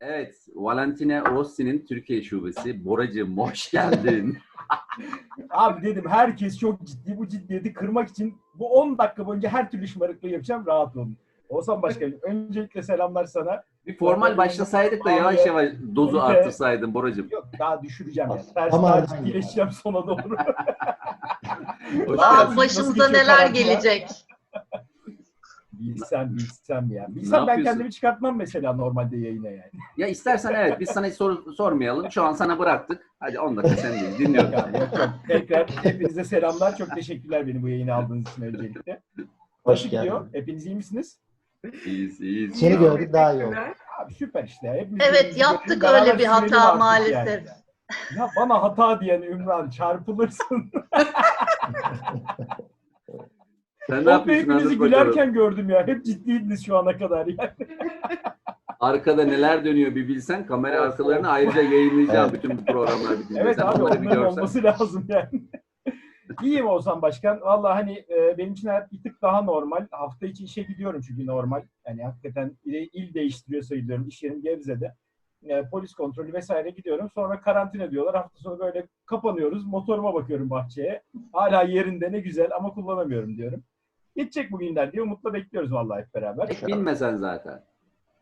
Evet, Valentine Rossi'nin Türkiye şubesi. Boracığım hoş geldin. Abi dedim herkes çok ciddi. Bu ciddiyeti kırmak için bu 10 dakika boyunca her türlü şımarıklığı yapacağım. Rahat olun. Oğuzhan Başkanım öncelikle selamlar sana. Bir formal başlasaydık da yavaş yavaş dozu artırsaydın Boracığım. Yok daha düşüreceğim ya. Ters Ama daha ciddileşeceğim sona doğru. Hoş geldin. Nasıl başımıza geçiyor neler karantina? gelecek. Bilsem bilsem ya. Bilsem ben yapıyorsun? kendimi çıkartmam mesela normalde yayına yani. Ya istersen evet biz sana hiç sor- sormayalım. Şu an sana bıraktık. Hadi 10 dakika sen değil. Dinliyorum. Ya, yok, yok. Tekrar hepinize selamlar. Çok teşekkürler beni bu yayına aldığınız için öncelikle. Hoş Nasıl gidiyor? geldin. Hepiniz iyi misiniz? İyiyiz, iyiyiz. Seni gördük daha iyi oldu. Abi süper işte. Hepimiz Evet, yaptık beraber öyle bir sürelim hata artık maalesef. yani. Ya bana hata diyen Ümran çarpılırsın. Sen ne Çok yapıyorsun? hepinizi Anlat bakalım. gülerken gördüm ya. Hep ciddiydiniz şu ana kadar yani. Arkada neler dönüyor bir bilsen. Kamera Of, arkalarını ayrıca yayınlayacağım bütün bu programlar bitince. Evet Sen abi onları bir onların görsen. olması lazım yani. İyiyim Oğuzhan Başkan. Valla hani e, benim için hayat bir tık daha normal. Hafta içi işe gidiyorum çünkü normal. Yani hakikaten il, il değiştiriyor sayılıyorum. İş yerim Gebze'de. E, polis kontrolü vesaire gidiyorum. Sonra karantina diyorlar. Hafta sonu böyle kapanıyoruz. Motoruma bakıyorum bahçeye. Hala yerinde ne güzel ama kullanamıyorum diyorum. Geçecek bugünler diye umutla bekliyoruz vallahi hep beraber. Pek bilmesen zaten.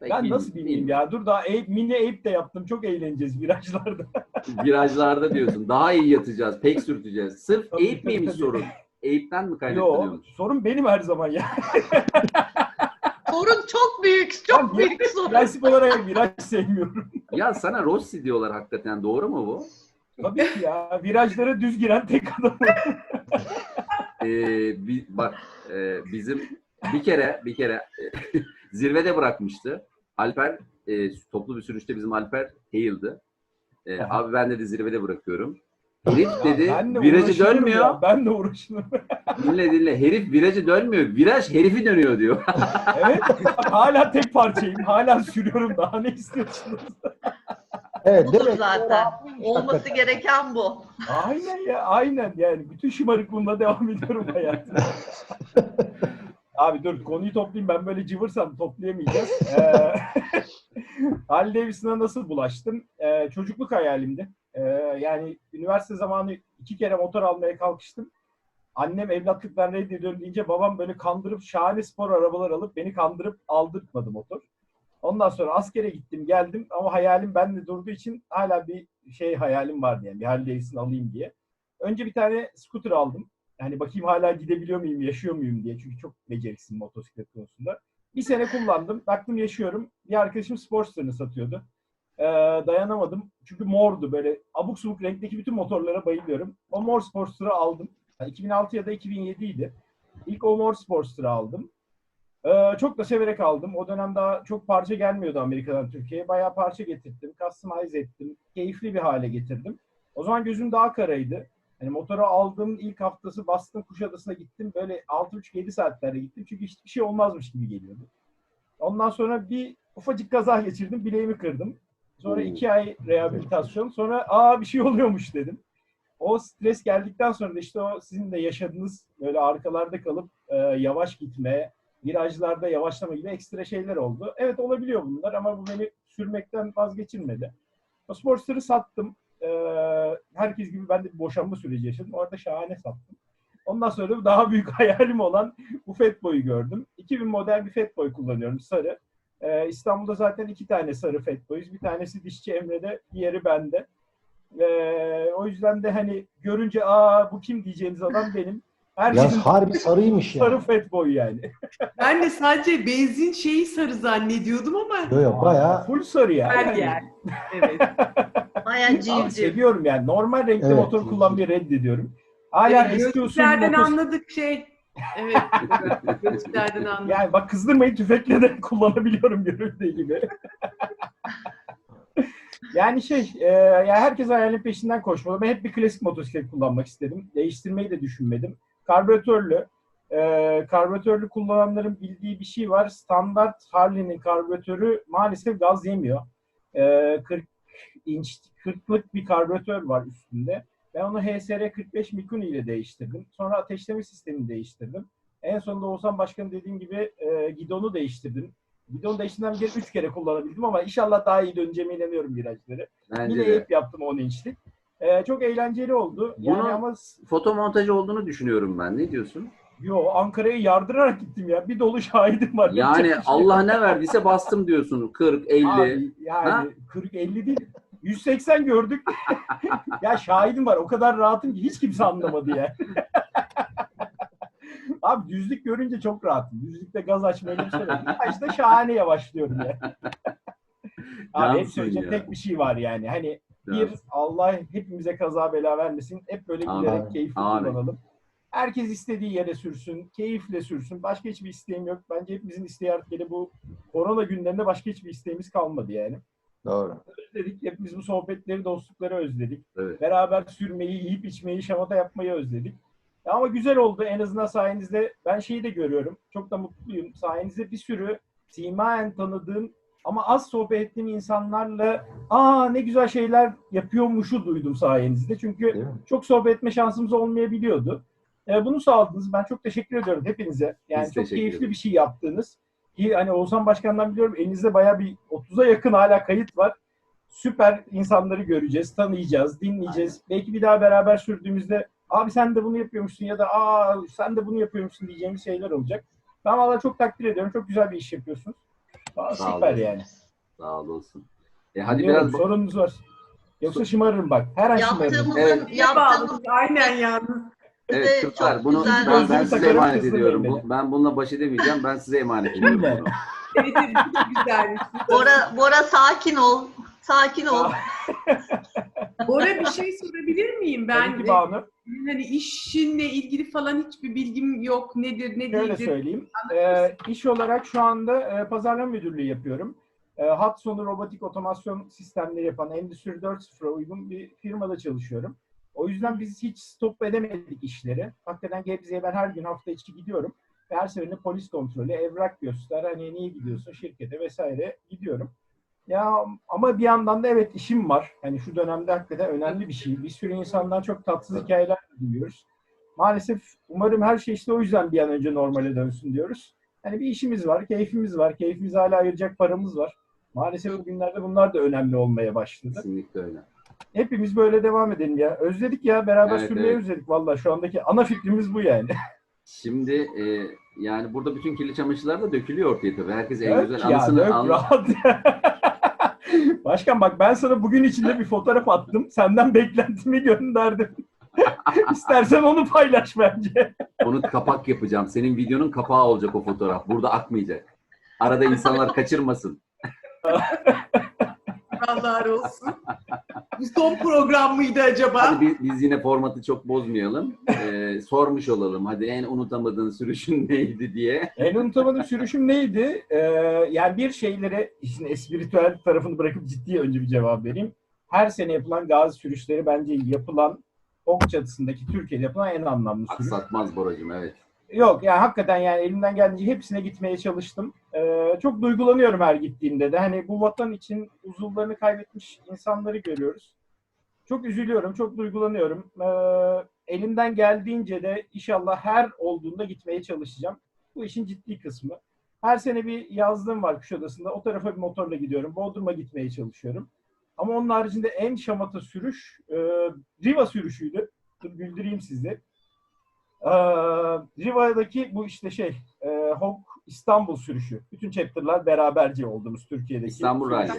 Pek Ben bil- nasıl bileyim bil- ya? Dur daha Eyüp, mini Eyüp de yaptım. Çok eğleneceğiz virajlarda. Virajlarda diyorsun. Daha iyi yatacağız. Pek sürteceğiz. Sırf Tabii, Eyüp miymiş tabii. sorun? Eyüp'ten mi Yo, kaynaklanıyormuş? sorun benim her zaman ya. Sorun çok büyük, çok Ben büyük sorun. Prensip olarak viraj sevmiyorum. Ya sana Rossi diyorlar hakikaten. Doğru mu bu? Tabii ki ya. Virajlara düz giren tek adam. Ee, bi- bak e, bizim bir kere bir kere e, zirvede bırakmıştı. Alper e, toplu bir sürüşte bizim Alper Hale'dı. E, abi ben dedi zirvede bırakıyorum. Herif Ya dedi de virajı dönmüyor. ya, Ben de uğraşırım. Dinle dinle. Herif virajı dönmüyor. Viraj herifi dönüyor diyor. evet. Hala tek parçayım. Hala sürüyorum. Daha ne istiyorsunuz? Evet, Budur demek zaten. Olması hakikaten. gereken bu. Aynen ya. Aynen yani. Bütün şımarıklığımla devam ediyorum hayatıma. Abi dur konuyu toplayayım. Ben böyle cıvırsam toplayamayacağız. Ee, Harley Davidson'a nasıl bulaştım? Ee, çocukluk hayalimdi. Ee, yani üniversite zamanı iki kere motor almaya kalkıştım. Annem evlatlıktan reddediyorum deyince babam böyle kandırıp şahane spor arabalar alıp beni kandırıp aldırtmadı motor. Ondan sonra askere gittim geldim ama hayalim bende durduğu için hala bir şey hayalim vardı yani bir Harley Davidson alayım diye. Önce bir tane scooter aldım. Yani bakayım hala gidebiliyor muyum, yaşıyor muyum diye. Çünkü çok beceriksizim motosiklet konusunda. Bir sene kullandım. Baktım yaşıyorum. Bir arkadaşım Sportster'ını satıyordu. Ee, dayanamadım. Çünkü mordu böyle abuk subuk renkteki bütün motorlara bayılıyorum. O mor Sportster'ı aldım. Yani 2006 ya da 2007 idi. İlk o mor Sportster'ı aldım. Ee, çok da severek aldım. O dönem daha çok parça gelmiyordu Amerika'dan Türkiye'ye. Bayağı parça getirttim. Customize ettim. Keyifli bir hale getirdim. O zaman gözüm daha karaydı. Hani motoru aldığım ilk haftası bastım Kuşadası'na gittim. Böyle 6,5-7 saatlerde gittim. Çünkü hiçbir şey olmazmış gibi geliyordu. Ondan sonra bir ufacık kaza geçirdim. Bileğimi kırdım. Sonra Oo. iki ay rehabilitasyon. Sonra aa bir şey oluyormuş dedim. O stres geldikten sonra da işte o sizin de yaşadığınız böyle arkalarda kalıp e, yavaş gitme, virajlarda yavaşlama gibi ekstra şeyler oldu. Evet olabiliyor bunlar ama bu beni sürmekten vazgeçirmedi. O Sportster'ı sattım. Ee, herkes gibi ben de bir boşanma süreci yaşadım. Orada şahane sattım. Ondan sonra daha büyük hayalim olan bu Fatboy'u gördüm. 2000 model bir Fatboy kullanıyorum sarı. Ee, İstanbul'da zaten iki tane sarı Fatboy'uz. Bir tanesi dişçi Emre'de, diğeri bende. Ee, o yüzden de hani görünce aa bu kim diyeceğiniz adam benim. Ya Herkesin harbi sarıymış ya. sarı Fatboy yani. Ben de sadece benzin şeyi sarı zannediyordum ama Yok yok bayağı Full sarı yani. her yer. Evet. Baya Abi civciv. seviyorum yani. Normal renkli Evet. motor kullanmayı reddediyorum. Hala evet eski usul motos- anladık şey. Evet. gözlüklerden anladık. Yani bak kızdırmayın tüfekle de kullanabiliyorum görüldüğü gibi. yani şey, e, ya herkes hayalin peşinden koşmalı. Ben hep bir klasik motosiklet kullanmak istedim. Değiştirmeyi de düşünmedim. Karbüratörlü. E, karbüratörlü kullananların bildiği bir şey var. Standart Harley'nin karbüratörü maalesef gaz yemiyor. E, 40 inç, 40'lık bir karbüratör var üstünde. Ben onu HSR 45 Mikuni ile değiştirdim. Sonra ateşleme sistemini değiştirdim. En sonunda Oğuzhan Başkan'ın dediğim gibi e, gidonu değiştirdim. Bidon değiştirmem geri 3 kere kullanabildim ama inşallah daha iyi döneceğime inanıyorum virajları. Bence Yine de. yaptım 10 inçlik. Ee, çok eğlenceli oldu. Yani ama Foto montajı olduğunu düşünüyorum ben. Ne diyorsun? yo Ankara'ya yardırarak gittim ya. Bir dolu şahidim var. Yapacak Yani bir şey yok. Allah ne verdiyse bastım diyorsun. 40, 50. Abi, yani Ha? 40 50 değil. 180 gördük. ya şahidim var. O kadar rahatım ki hiç kimse anlamadı ya. Abi düzlük görünce çok rahatım. Düzlükte gaz açmayı bir şey yok. Ya işte şahane yavaşlıyorum ya. Abi hep Cansın ya. tek bir şey var yani. Hani bir. Allah hepimize kaza bela vermesin. Hep böyle Amin. gülerek keyifli Amin. kullanalım. Herkes istediği yere sürsün, keyifle sürsün. Başka hiçbir isteğim yok. Bence hepimizin isteği artık yine bu korona günlerinde başka hiçbir isteğimiz kalmadı yani. Doğru. Özledik. Hepimiz bu sohbetleri, dostlukları özledik. Evet. Beraber sürmeyi, yiyip içmeyi, şamata yapmayı özledik. Ya Ama güzel oldu. En azından sayenizde ben şeyi de görüyorum. Çok da mutluyum. Sayenizde bir sürü simayen tanıdığım ama az sohbet ettiğim insanlarla aa ne güzel şeyler yapıyormuşu duydum sayenizde. Çünkü çok sohbet etme şansımız olmayabiliyordu. Ee, bunu sağladınız. Ben çok teşekkür ediyorum hepinize. Yani Biz çok keyifli bir şey yaptınız. Ki hani Oğuzhan Başkan'dan biliyorum elinizde bayağı bir 30'a yakın hala kayıt var. Süper insanları göreceğiz, tanıyacağız, dinleyeceğiz. Belki bir daha beraber sürdüğümüzde abi sen de bunu yapıyormuşsun ya da aa sen de bunu yapıyormuşsun diyeceğimiz şeyler olacak. Ben valla çok takdir ediyorum. Çok güzel bir iş yapıyorsunuz. Aa, Sağ süper olun. yani. Sağ olasın. E hadi Dinliyorum, biraz sorunuz var. Yoksa şımarırım bak. Her an şımarırım. Yaptığımızın, Evet. Yaptığımız bağlı? Aynen yalnız. Evet çok bunu güzel ben, ben size takarım, emanet ediyorum. beni. Bu- ben bununla baş edemeyeceğim. Ben size emanet ediyorum bunu. Evet, evet, güzelmiş. Bora, Bora sakin ol. Sakin ol. Bora bir şey sorabilir miyim? Ben Tabii ki Banu. Hani işinle ilgili falan hiçbir bilgim yok. Nedir, ne Şöyle değildir? söyleyeyim. Ee, iş olarak şu anda e, pazarlama müdürlüğü yapıyorum. E, hat sonu robotik otomasyon sistemleri yapan Endüstri 4.0'a uygun bir firmada çalışıyorum. O yüzden biz hiç stop edemedik işleri. Hakikaten Gebze'ye ben her gün hafta içi gidiyorum. Her seferinde polis kontrolü, evrak göster, hani niye gidiyorsun şirkete vesaire gidiyorum. Ya ama bir yandan da evet işim var. Hani şu dönemde hakikaten önemli bir şey. Bir sürü insandan çok tatsız hikayeler duyuyoruz. Maalesef umarım her şey işte o yüzden bir an önce normale dönsün diyoruz. Hani bir işimiz var, keyfimiz var. Keyfimizi hala ayıracak paramız var. Maalesef bugünlerde bunlar da önemli olmaya başladı. Kesinlikle öyle. Hepimiz böyle devam edelim ya. Özledik ya, beraber Evet, sürmeyi evet. özledik valla. Şu andaki ana fikrimiz bu yani. Şimdi e, yani burada bütün kirli çamaşırlar da dökülüyor ortaya tabii. Herkes en Dök güzel anısını anlat. Başkan bak ben sana bugün içinde bir fotoğraf attım. Senden beklentimi gönderdim. İstersen onu paylaş bence. Onu kapak yapacağım. Senin videonun kapağı olacak o fotoğraf. Burada akmayacak. Arada insanlar kaçırmasın. Allah olsun. Bu son program mıydı acaba? Hadi biz, biz yine formatı çok bozmayalım. Ee, sormuş olalım. Hadi en unutamadığın sürüşün neydi diye. En unutamadığım sürüşüm neydi? Ee, yani bir şeylere işin espritüel tarafını bırakıp ciddi önce bir cevap vereyim. Her sene yapılan gazi sürüşleri bence yapılan ok çatısındaki Türkiye'de yapılan en anlamlı sürüş. Aksatmaz Boracığım evet. Yok yani hakikaten yani elimden geldiğince hepsine gitmeye çalıştım. Ee, çok duygulanıyorum her gittiğimde de. Hani bu vatan için uzuvlarını kaybetmiş insanları görüyoruz. Çok üzülüyorum, çok duygulanıyorum. Ee, elimden geldiğince de inşallah her olduğunda gitmeye çalışacağım. Bu işin ciddi kısmı. Her sene bir yazlığım var Kuşadası'nda. O tarafa bir motorla gidiyorum. Bodrum'a gitmeye çalışıyorum. Ama onun haricinde en şamata sürüş e, Riva sürüşüydü. Dur güldüreyim sizi. Ee, Riva'daki bu işte şey e, HOK İstanbul sürüşü. Bütün chapter'lar beraberce olduğumuz Türkiye'deki. İstanbul. Rally.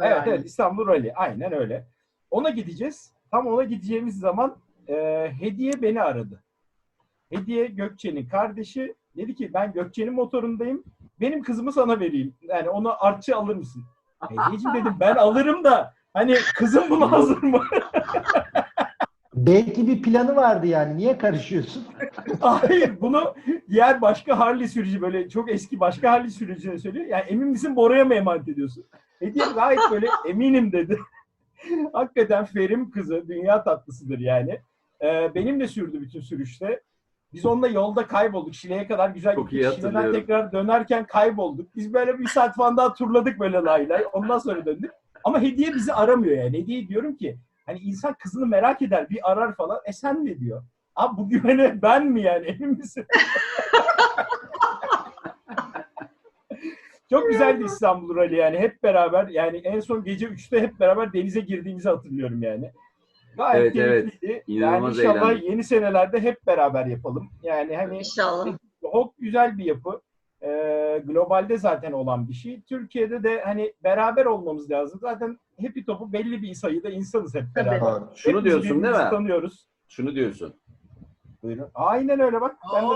Evet evet İstanbul Rally. Aynen öyle. Ona gideceğiz. Tam ona gideceğimiz zaman e, Hediye beni aradı. Hediye Gökçe'nin kardeşi dedi ki ben Gökçe'nin motorundayım. Benim kızımı sana vereyim. Yani onu artçı alır mısın? Hediyeciğim dedim ben alırım da hani kızım buna hazır mı? Belki bir planı vardı yani. Niye karışıyorsun? Hayır bunu diğer başka Harley sürücü böyle çok eski başka Harley sürücüne söylüyor. Yani emin misin Bora'ya mı emanet ediyorsun? Hediye gayet böyle eminim dedi. Hakikaten Ferim kızı dünya tatlısıdır yani. Ee, benim de sürdü bütün sürüşte. Biz onunla yolda kaybolduk. Şile'ye kadar güzel Çok gittik. Şile'den tekrar dönerken kaybolduk. Biz böyle bir saat falan daha turladık böyle lay lay. Ondan sonra döndük. Ama Hediye bizi aramıyor yani. Hediye diyorum ki hani insan kızını merak eder bir arar falan. E sen ne diyor? Abi bu güvene ben mi yani emin misin? Çok güzeldi İstanbul Rally yani hep beraber yani en son gece 3'te hep beraber denize girdiğimizi hatırlıyorum yani. Gayet Evet, evet. Yani inşallah eğlendik. yeni senelerde hep beraber yapalım. Yani hani İnşallah. çok güzel bir yapı. Ee, globalde zaten olan bir şey. Türkiye'de de hani beraber olmamız lazım. Zaten Happy Top'u belli bir sayıda insanız hep Tabii. beraber. Doğru. Şunu Hepimiz diyorsun değil mi? tanıyoruz. Şunu diyorsun. Buyurun. Aynen öyle bak. Ben, de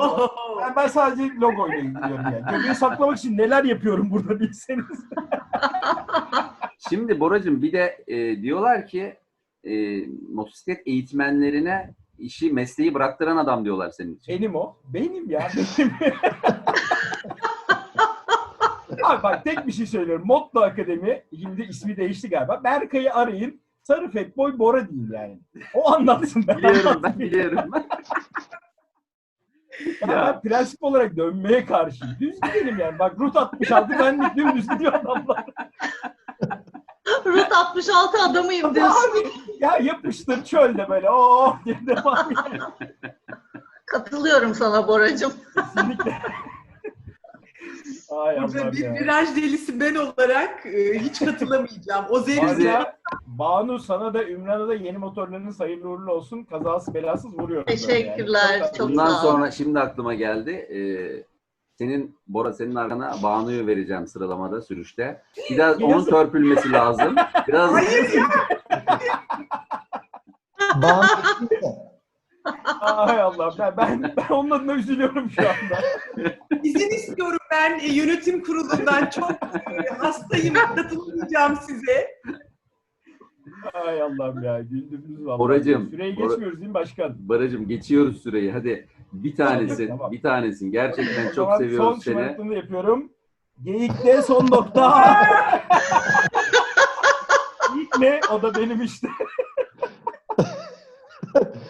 ben, ben sadece logoyla ilgileniyorum yani. Göbeği saklamak için neler yapıyorum burada bilseniz. Şimdi Boracığım bir de e, diyorlar ki e, motosiklet eğitmenlerine işi mesleği bıraktıran adam diyorlar senin için. Benim o. Benim ya. Benim. Abi bak tek bir şey söylüyorum. Motto Akademi, şimdi ismi değişti galiba. Berkay'ı arayın. Sarı Fatboy Bora değil yani. O anlatsın ben. Biliyorum ben biliyorum. Ya ben prensip olarak dönmeye karşıyım. Düz gidelim yani. Bak Rut 66 ben dümdüz gidiyor adamlar. Rut 66 adamıyım diyorsun. Abi ya yapıştır çölde böyle. Oh diye devam yani. Katılıyorum sana Boracığım. Kesinlikle. Allah'ım bir ya. viraj delisi ben olarak e, hiç katılamayacağım. O zevkle Ayrıca Banu sana da Ümran'a da yeni motorlarınız hayırlı uğurlu olsun. Kazası belasız vuruyorum. Teşekkürler, Yani. çok Bundan sağ ol. sonra şimdi aklıma geldi. E, senin Bora senin arkana Banu'yu vereceğim sıralamada sürüşte. Biraz onun törpülmesi lazım. Biraz Hayır ya. Bağımsız Ay Allah ben, ben, ben onun adına üzülüyorum şu anda. İzin istiyorum ben e, yönetim kurulundan. Çok e, hastayım. Katılamayacağım size. Ay Allah'ım ya güldürdünüz vallahi. Boracığım, Süreyi Bora- geçmiyoruz değil mi başkan? Baracım geçiyoruz süreyi. Hadi bir tanesin. Tamam. Bir tanesin. Gerçekten çok Son seviyoruz seni. şımarıklığını yapıyorum. Geyikte son nokta. Geyik ne? O da benim işte.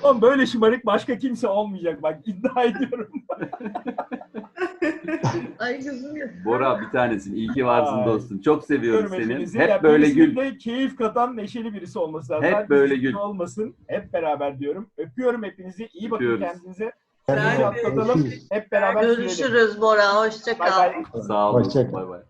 Oğlum böyle şımarık başka kimse olmayacak bak iddia ediyorum. Ay. Bora bir tanesin. İyi ki varsın Ay. dostum. Çok seviyoruz seni. Hep Ya böyle gül. de keyif katan neşeli birisi olması lazım. Hep böyle gül. Olmasın. Hep beraber diyorum. Öpüyorum hepinizi. İyi bakın Öpüyoruz. kendinize. De. atlatalım. Hep beraber sürelim. Görüşürüz Bora. Hoşça Bay kal. bay. Sağ olun. Hoşça kal. Bay bay.